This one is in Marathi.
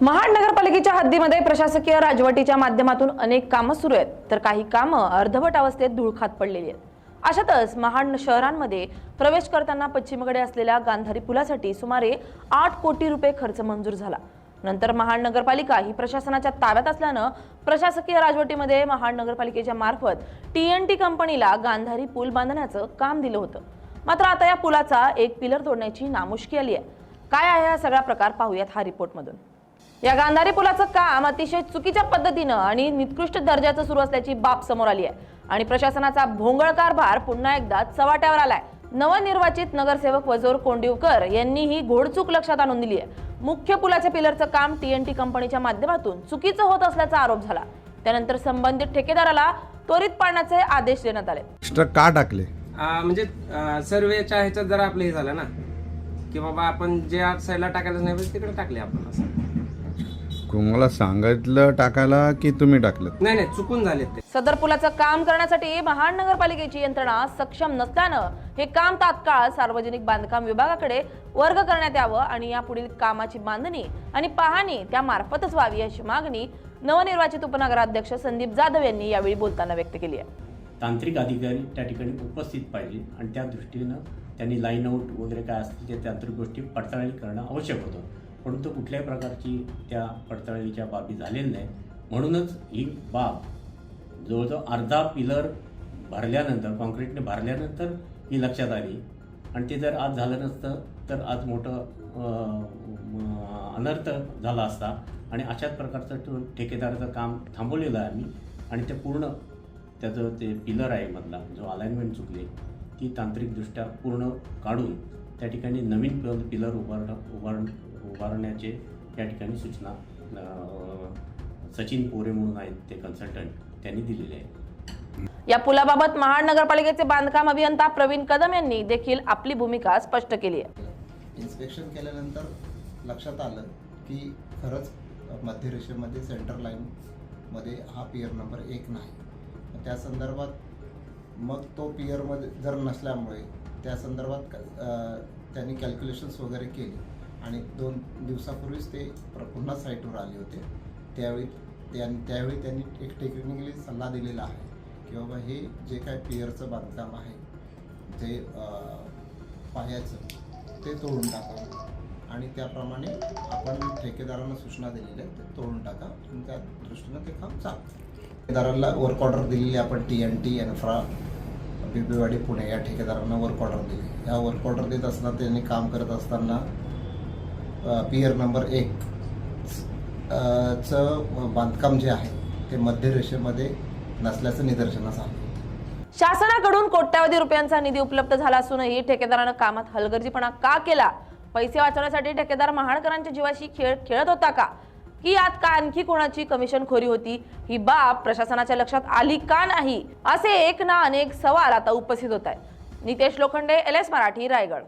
महानगरपालिकेच्या हद्दीमध्ये प्रशासकीय राजवटीच्या माध्यमातून अनेक कामं सुरू आहेत. तर काही कामं अर्धवट अवस्थेत धुळखात पडलेली आहेत. अशातच महाड शहरांमध्ये प्रवेश करताना पश्चिमेकडे असलेल्या गांधारी पुलासाठी सुमारे आठ कोटी रुपये खर्च मंजूर झाला. नंतर महाड नगरपालिका ही प्रशासनाच्या ताब्यात असल्यानं प्रशासकीय राजवटीमध्ये महाड नगरपालिकेच्या मार्फत टी कंपनीला गांधारी पूल बांधण्याचं काम दिलं होतं. मात्र आता या पुलाचा एक पिलर तोडण्याची नामुष्की आली आहे. काय आहे हा सगळा प्रकार पाहूयात हा रिपोर्टमधून. या गांधारी पुलाचं काम अतिशय चुकीच्या पद्धतीनं आणि निकृष्ट दर्जाचं सुरू असल्याची बाब समोर आली आहे. आणि प्रशासनाचा भोंगळ कारभार पुन्हा एकदा चव्हाट्यावर आलाय. नवनिर्वाचित नगरसेवक वजोर कोंडिवकर यांनी ही घोडचूक लक्षात आणून दिली आहे. मुख्य पुलाच्या पिलरचं काम टीएनटी कंपनीच्या माध्यमातून चुकीचं होत असल्याचा आरोप झाला. त्यानंतर संबंधित ठेकेदाराला त्वरित पाडण्याचे आदेश देण्यात आले. एक्स्ट्रा का टाकले? आ, म्हणजे आ, सर्वेच्या ह्याच्यात जरा आपलं हे झालं ना? की बाबा आपण जे आत साईडला टाकायला नाही पाहिजे तिकडे टाकले आपण असं. तुम्हाला सांगितलं टाकायला की तुम्ही टाकलं? नाही नाही चुकून झाले ते. सदर पुलाचं काम करण्यासाठी महानगरपालिकेची यंत्रणा सक्षम नसल्यानं हे काम तात्काळ सार्वजनिक बांधकाम विभागाकडे वर्ग करण्यात यावं आणि या पुढील कामाची बांधणी आणि पाहणी त्या मार्फतच व्हावी अशी मागणी नवनिर्वाचित उपनगराध्यक्ष संदीप जाधव यांनी यावेळी बोलताना व्यक्त केली आहे. तांत्रिक अधिकारी त्या ठिकाणी उपस्थित पाहिजे आणि त्या दृष्टीनं त्यांनी लाईन आऊट वगैरे काय असतील ते तांत्रिक गोष्टी पडताळणी करणं आवश्यक होतं. परंतु कुठल्याही प्रकारची त्या पडताळणीच्या बाबी झालेल्या नाही. म्हणूनच ही बाब जवळजवळ अर्धा पिलर भरल्यानंतर कॉन्क्रीटने भरल्यानंतर ही लक्षात आली. आणि ते जर आज झालं नसतं तर आज मोठं अनर्थ झाला असता. आणि अशाच प्रकारचं ठेकेदाराचं काम थांबवलेलं आहे आम्ही. आणि ते पूर्ण त्याचं ते पिलर आहे मधला जो अलाइनमेंट चुकले ती तांत्रिकदृष्ट्या पूर्ण काढून त्या ठिकाणी नवीन पिलर उभार उभारणं उभारण्याचे या ठिकाणी सूचना सचिन पोरे म्हणून आहेत ते कन्सल्टंट त्यांनी दिलेले आहे या पुलाबाबत महाड नगरपालिकेचे बांधकाम अभियंता प्रवीण कदम यांनी देखील आपली भूमिका स्पष्ट केली आहे. इन्स्पेक्शन केल्यानंतर लक्षात आलं की खरंच मध्य रेषेमध्ये सेंटर लाईनमध्ये हा पियर नंबर एक नाही. त्या संदर्भात मग तो पियरमध्ये जर नसल्यामुळे त्या संदर्भात त्यांनी कॅल्क्युलेशन्स वगैरे केली. आणि दोन दिवसापूर्वीच ते पुन्हा साईटवर आले होते. त्यावेळी त्यां त्यावेळी त्यांनी एक टेक्निकली सल्ला दिलेला आहे की बाबा हे जे काय पियरचं बांधकाम आहे जे पायाचं ते तोडून टाका. आणि त्याप्रमाणे आपण ठेकेदारांना सूचना दिलेल्या आहेत ते तोडून टाका. आणि त्या दृष्टीनं ते काम चालतं. ठेकेदाराला वर्क ऑर्डर दिलेली आपण T N T infra Bibwewadi Pune या ठेकेदारांना वर्क ऑर्डर दिली. या वर्क ऑर्डर देत असताना त्यांनी काम करत असताना पियर नंबर एक. चं बांधकाम जे आहे ते मध्य रेषेमध्ये नसल्याचं निदर्शनास आलं. शासनाकडून कोट्यावधी रुपयांचा निधी उपलब्ध झाला असूनही ठेकेदारानं कामात हलगर्जीपणा का केला? पैसे वाचवण्यासाठी ठेकेदार महाडकरांच्या जीवाशी खेळ खेळत होता का? की यात का आणखी कोणाची कमिशन खोरी होती? ही बाब प्रशासनाच्या लक्षात आली का नाही? असे एक ना अनेक सवाल आता उपस्थित होत आहेत. Nitesh Lokhande L S Marathi Raigad.